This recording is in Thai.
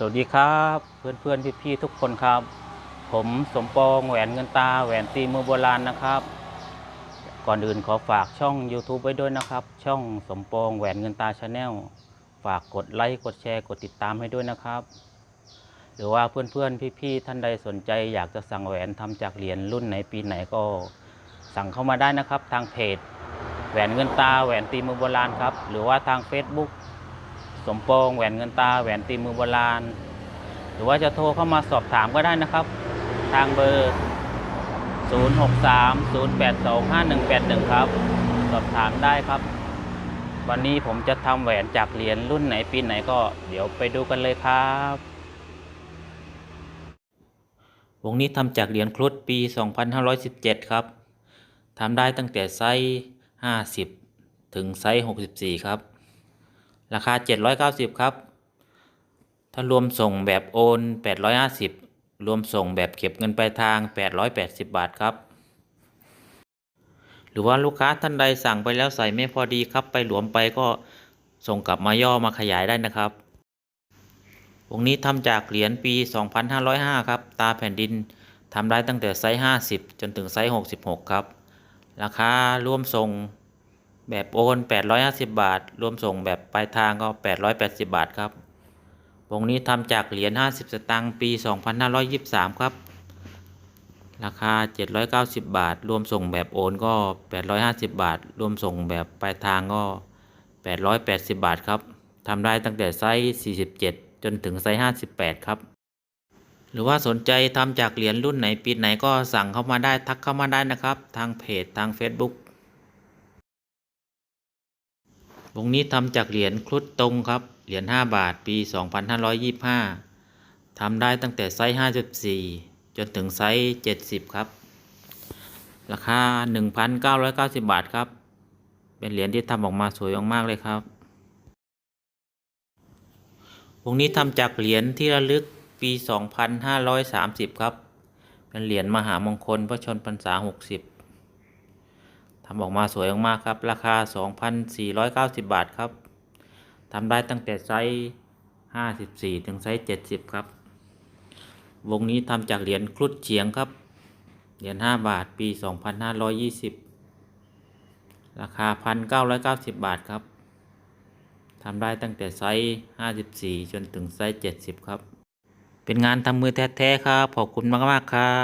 สวัสดีครับเพื่อนเพื่อนพี่พี่ๆทุกคนครับ ผมสมปองแหวนเงินตาแหวนตีมือโบราณนะครับ ก่อนอื่นขอฝากช่อง YouTube ไว้ด้วยนะครับ ช่องสมปองแหวนเงินตาชาแนลฝากกดไลค์กดแชร์กดติดตามให้ด้วยนะครับ หรือว่าเพื่อนเพื่อนพี่พี่ๆท่านใดสนใจ อยากจะสั่งแหวนทำจากเหรียญรุ่นไหนปีไหนก็ สั่งเข้ามาได้นะครับ ทางเพจแหวนเงินตาแหวนตีมือโบราณครับ หรือว่าทาง Facebook สมปองแหวนเงินตาแหวนตีมือโบราณ หรือว่าจะโทรเข้ามาสอบถามก็ได้นะครับ ทางเบอร์ 0630825181 ครับ สอบถามได้ครับ วันนี้ผมจะทำแหวนจากเหรียญรุ่นไหนปีไหนก็เดี๋ยวไปดูกันเลยครับวงนี้ทำจากเหรียญครุฑปี 2517 ครับทำได้ตั้งแต่ไซส์50 ถึงไซส์64 ครับ ราคา 790 ครับ ถ้ารวมส่งแบบโอน 850 รวมส่งแบบเก็บเงินปลายทาง 880 บาทครับ หรือว่าลูกค้าท่านใดสั่งไปแล้วใส่ไม่พอดีครับ ไปหลวมไปก็ส่งกลับมาย่อมาขยายได้นะครับวงนี้ทำจากเหรียญปี 2505 ครับ ตาแผ่นดินทำได้ตั้งแต่ไซส์ 50 จนถึงไซส์ 66 ครับ ราคารวมส่ง แบบโอน 850 บาท รวมส่งแบบปลายทางก็ 880 บาทครับ วงนี้ทำจากเหรียญ 50 สตางค์ ปี 2523 ครับ ราคา 790 บาท รวมส่งแบบโอนก็ 850 บาท รวมส่งแบบปลายทางก็ 880 บาทครับทำได้ตั้งแต่ไซส์ 47 จนถึงไซส์ 58 ครับ หรือว่าสนใจทำจากเหรียญรุ่นไหนปีไหนก็สั่งเข้ามาได้ทักเข้ามาได้นะครับ ทางเพจทาง Facebook วงนี้ทำจากเหรียญครุฑตรงครับ เหรียญ5บาทปี 2525 ทำได้ตั้งแต่ไซส์ 54 จนถึงไซส์ 70 ครับ ราคา 1,990 บาทครับ เป็นเหรียญที่ทำออกมาสวยมากๆเลยครับวงนี้ทำจากเหรียญที่ระลึกปี 2530 ครับ เป็นเหรียญมหามงคลพระชนพรรษา 60 ทำออกมาสวยมากๆครับ ราคา 2,490 บาทครับทำได้ตั้งแต่ไซส์54 ถึงไซส์70 ครับ วงนี้ทำจากเหรียญครุฑเฉียงครับ เหรียญ5บาทปี 2520 ราคา 1,990 บาทครับทำได้ตั้งแต่ไซส์54 จนถึงไซส์70 ครับ เป็นงานทำมือแท้ ๆ ครับ ขอบคุณมาก ๆ ครับ